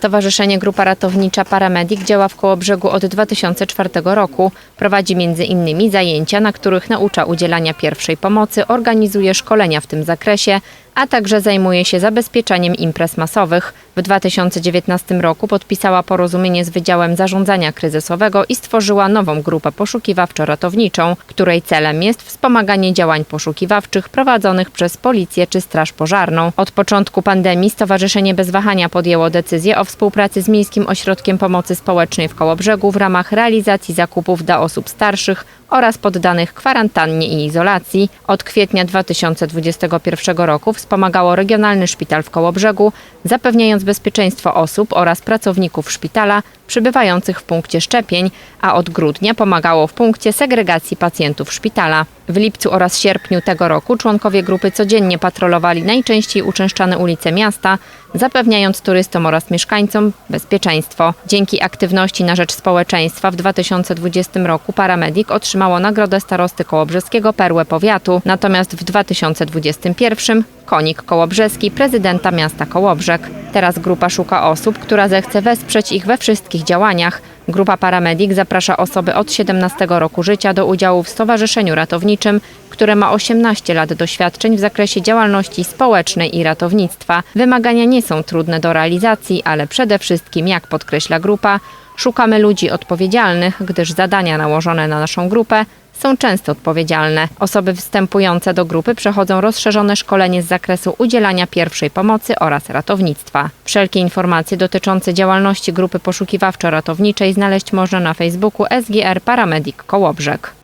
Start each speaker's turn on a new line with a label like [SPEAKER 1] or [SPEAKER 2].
[SPEAKER 1] Stowarzyszenie Grupa Ratownicza Paramedic działa w Kołobrzegu od 2004 roku. Prowadzi m.in. zajęcia, na których naucza udzielania pierwszej pomocy, organizuje szkolenia w tym zakresie, a także zajmuje się zabezpieczaniem imprez masowych. W 2019 roku podpisała porozumienie z Wydziałem Zarządzania Kryzysowego i stworzyła nową grupę poszukiwawczo-ratowniczą, której celem jest wspomaganie działań poszukiwawczych prowadzonych przez policję czy straż pożarną. Od początku pandemii Stowarzyszenie bez wahania podjęło decyzję o współpracy z Miejskim Ośrodkiem Pomocy Społecznej w Kołobrzegu w ramach realizacji zakupów dla osób starszych oraz poddanych kwarantannie i izolacji. Od kwietnia 2021 roku wspomagało Regionalny Szpital w Kołobrzegu, zapewniając bezpieczeństwo osób oraz pracowników szpitala przybywających w punkcie szczepień, a od grudnia pomagało w punkcie segregacji pacjentów szpitala. W lipcu oraz sierpniu tego roku członkowie grupy codziennie patrolowali najczęściej uczęszczane ulice miasta, zapewniając turystom oraz mieszkańcom bezpieczeństwo. Dzięki aktywności na rzecz społeczeństwa w 2020 roku Paramedik otrzymało nagrodę starosty kołobrzeskiego Perłę Powiatu, natomiast w 2021 Konik Kołobrzeski prezydenta miasta Kołobrzeg. Teraz grupa szuka osób, która zechce wesprzeć ich we wszystkich działaniach. Grupa Paramedik zaprasza osoby od 17 roku życia do udziału w Stowarzyszeniu Ratowniczym, które ma 18 lat doświadczeń w zakresie działalności społecznej i ratownictwa. Wymagania nie są trudne do realizacji, ale przede wszystkim, jak podkreśla grupa, szukamy ludzi odpowiedzialnych, gdyż zadania nałożone na naszą grupę są często odpowiedzialne. Osoby wstępujące do grupy przechodzą rozszerzone szkolenie z zakresu udzielania pierwszej pomocy oraz ratownictwa. Wszelkie informacje dotyczące działalności grupy poszukiwawczo-ratowniczej znaleźć można na Facebooku SGR Paramedic Kołobrzeg.